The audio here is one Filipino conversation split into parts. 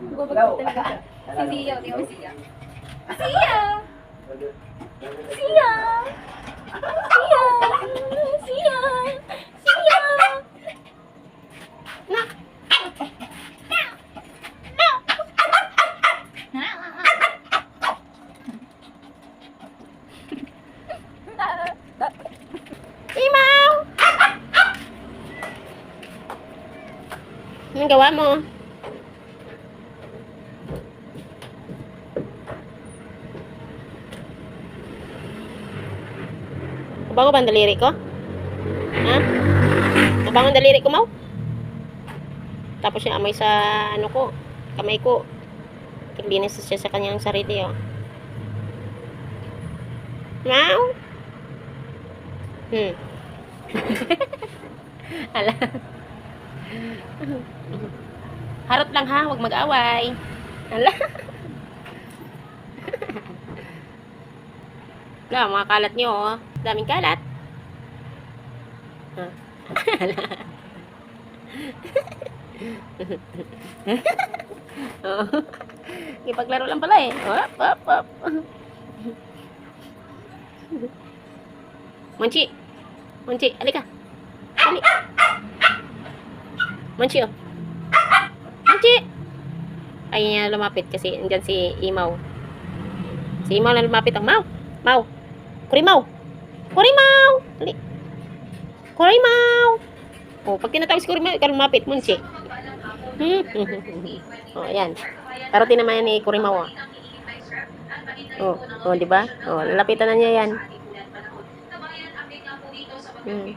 Bubagod talaga siya. Si Sia, di ba? Sia! Sia! Sia! Sia! Sia! Na! Imaw! Anong gawa mo? Mabango ba ang daliri ko? Ha? Mabango ang daliri ko, Mau? Tapos yung amoy sa ano ko, kamay ko. Naglinis siya sa kanyang sarili, oh. Mau? Hmm. Ala. Harot lang ha, huwag mag-away. Ala. Wala, mga kalat nyo, oh. Daming kalat. Ala. oh. Ipaglaro lang pala eh. Hop, hop, hop. Munchi. Munchi, alika. Ali. Munchi, oh. Munchi. Ayaw niya lumapit kasi andyan si Imaw. Si Imaw na lumapit. Ang Mau. Mau. Kurimaw. Kurimaw. Ali. Kurimaw. Oh, pag tinatawag si Kurimaw, ikaw lumapit. Munchi. Hmm. oh, ayan. Karotin naman yan ni Kurimaw, oh. Oh, oh, di ba? Oh, lalapitan na niya yan. Hmm.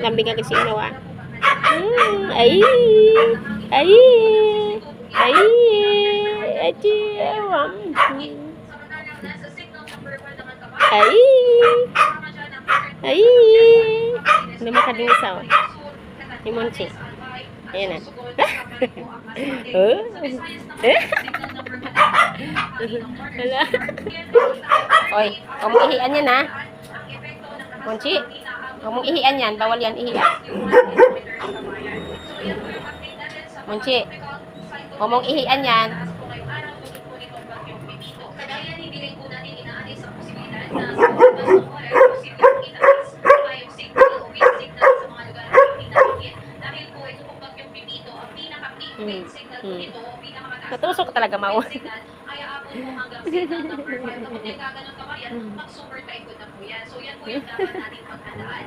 lambi ka kasi inawa. Mm, ay, ay, ay, aji, ewam. Ay, ay, hindi makadungisaw. Ni Monchi. Ayan na. oh. Eh? Wala. Oy, ihian yan ha. Monchi, huwag mong ihian yan. Bawal yan ihian. Monchi, huwag mong ihian yan. Hmm. Hmm. Natusok ka talaga, Mau. Mag-super type ko na po yan. So, yan po yung dapat natin paghandaan.